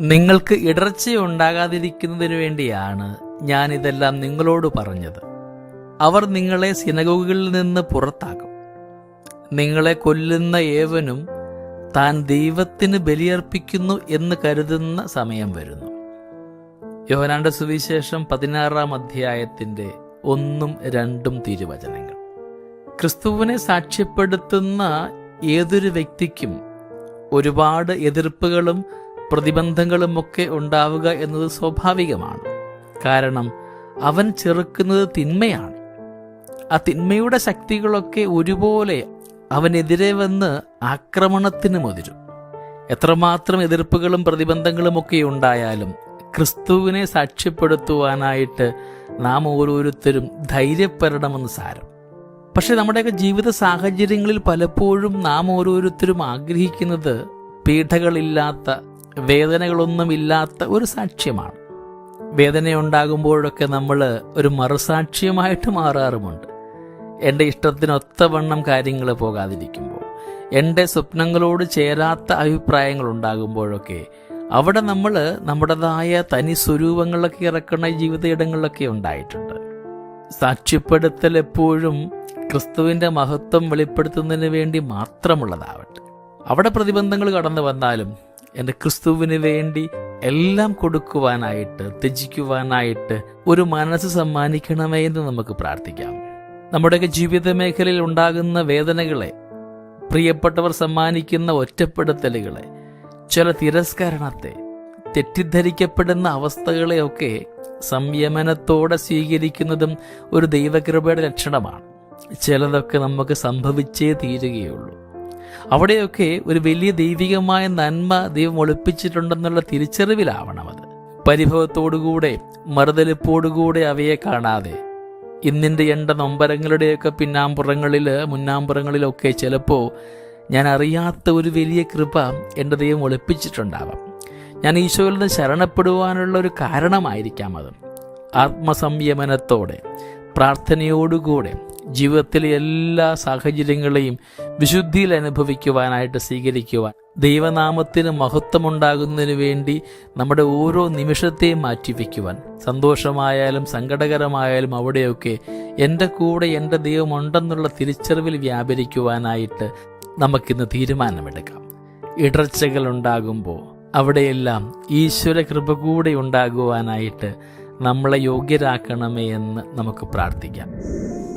നിങ്ങൾക്ക് ഇടർച്ച ഇടർച്ചയുണ്ടാകാതിരിക്കുന്നതിനു വേണ്ടിയാണ് ഞാൻ ഇതെല്ലാം നിങ്ങളോട് പറഞ്ഞത്. അവർ നിങ്ങളെ സിനഗോഗുകളിൽ നിന്ന് പുറത്താക്കും. നിങ്ങളെ കൊല്ലുന്ന ഏവനും താൻ ദൈവത്തിന് ബലിയർപ്പിക്കുന്നു എന്ന് കരുതുന്ന സമയം വരുന്നു. യോഹനാന്റെ സുവിശേഷം പതിനാറാം അധ്യായത്തിന്റെ ഒന്നും രണ്ടും തിരുവചനങ്ങൾ. ക്രിസ്തുവിനെ സാക്ഷ്യപ്പെടുത്തുന്ന ഏതൊരു വ്യക്തിക്കും ഒരുപാട് എതിർപ്പുകളും പ്രതിബന്ധങ്ങളുമൊക്കെ ഉണ്ടാവുക എന്നത് സ്വാഭാവികമാണ്. കാരണം അവൻ ചെറുക്കുന്നത് തിന്മയാണ്. ആ തിന്മയുടെ ശക്തികളൊക്കെ ഒരുപോലെ അവനെതിരെ വന്ന് ആക്രമണത്തിന് മുതിരും. എത്രമാത്രം എതിർപ്പുകളും പ്രതിബന്ധങ്ങളും ഒക്കെ ഉണ്ടായാലും ക്രിസ്തുവിനെ സാക്ഷ്യപ്പെടുത്തുവാനായിട്ട് നാം ഓരോരുത്തരും ധൈര്യപ്പെടണമെന്ന് സാരം. പക്ഷെ നമ്മുടെയൊക്കെ ജീവിത സാഹചര്യങ്ങളിൽ പലപ്പോഴും നാം ഓരോരുത്തരും ആഗ്രഹിക്കുന്നത് പീഡകളില്ലാത്ത വേദനകളൊന്നുമില്ലാത്ത ഒരു സാക്ഷ്യമാണ്. വേദനയുണ്ടാകുമ്പോഴൊക്കെ നമ്മൾ ഒരു മറുസാക്ഷ്യമായിട്ട് മാറാറുമുണ്ട്. എന്റെ ഇഷ്ടത്തിനൊത്തവണ്ണം കാര്യങ്ങൾ പോകാതിരിക്കുമ്പോൾ എന്റെ സ്വപ്നങ്ങളോട് ചേരാത്ത അഭിപ്രായങ്ങൾ ഉണ്ടാകുമ്പോഴൊക്കെ അവിടെ നമ്മൾ നമ്മുടേതായ തനി സ്വരൂപങ്ങളൊക്കെ ഇറക്കുന്ന ജീവിതയിടങ്ങളിലൊക്കെ ഉണ്ടായിട്ടുണ്ട്. സാക്ഷ്യപ്പെടുത്തൽ എപ്പോഴും ക്രിസ്തുവിന്റെ മഹത്വം വെളിപ്പെടുത്തുന്നതിന് വേണ്ടി മാത്രമുള്ളതാവട്ടെ. അവിടെ പ്രതിബന്ധങ്ങൾ കടന്നു വന്നാലും എന്റെ ക്രിസ്തുവിന് വേണ്ടി എല്ലാം കൊടുക്കുവാനായിട്ട് ത്യജിക്കുവാനായിട്ട് ഒരു മനസ്സ് സമ്മാനിക്കണമേ എന്ന് നമുക്ക് പ്രാർത്ഥിക്കാം. നമ്മുടെയൊക്കെ ജീവിത മേഖലയിൽ ഉണ്ടാകുന്ന വേദനകളെ പ്രിയപ്പെട്ടവർ സമ്മാനിക്കുന്ന ഒറ്റപ്പെടുത്തലുകളെ ചില തിരസ്കരണത്തെ തെറ്റിദ്ധരിക്കപ്പെടുന്ന അവസ്ഥകളെയൊക്കെ സംയമനത്തോടെ സ്വീകരിക്കുന്നതും ഒരു ദൈവകൃപയുടെ ലക്ഷണമാണ്. ചിലതൊക്കെ നമുക്ക് സംഭവിച്ചേ തീരുകയുള്ളൂ. അവിടെയൊക്കെ ഒരു വലിയ ദൈവികമായ നന്മ ദൈവം ഒളിപ്പിച്ചിട്ടുണ്ടെന്നുള്ള തിരിച്ചറിവിലാവണം അത്. പരിഭവത്തോടുകൂടെ മറുതലിപ്പോടുകൂടെ അവയെ കാണാതെ. ഇന്നിന്റെ എണ്ട നൊമ്പരങ്ങളുടെയൊക്കെ പിന്നാമ്പുറങ്ങളിൽ മുന്നാമ്പുറങ്ങളിലൊക്കെ ചിലപ്പോൾ ഞാൻ അറിയാത്ത ഒരു വലിയ കൃപ എന്റെ ദൈവം ഒളിപ്പിച്ചിട്ടുണ്ടാവാം. ഞാൻ ഈശോയിൽ നിന്ന് ശരണപ്പെടുവാനുള്ള ഒരു കാരണമായിരിക്കാം അത്. ആത്മസംയമനത്തോടെ പ്രാർത്ഥനയോടുകൂടെ ജീവിതത്തിലെ എല്ലാ സാഹചര്യങ്ങളെയും വിശുദ്ധിയിൽ അനുഭവിക്കുവാനായിട്ട് സ്വീകരിക്കുവാൻ ദൈവനാമത്തിന് മഹത്വമുണ്ടാകുന്നതിന് വേണ്ടി നമ്മുടെ ഓരോ നിമിഷത്തെയും മാറ്റിവെക്കുവാൻ സന്തോഷമായാലും സങ്കടകരമായാലും അവിടെയൊക്കെ എന്റെ കൂടെ എന്റെ ദൈവമുണ്ടെന്നുള്ള തിരിച്ചറിവിൽ വ്യാപരിക്കുവാനായിട്ട് നമുക്കിന്ന് തീരുമാനമെടുക്കാം. ഇടർച്ചകൾ ഉണ്ടാകുമ്പോൾ അവിടെയെല്ലാം ഈശ്വര കൃപ കൂടെ ഉണ്ടാകുവാനായിട്ട് നമ്മളെ യോഗ്യരാക്കണമേ എന്ന് നമുക്ക് പ്രാർത്ഥിക്കാം.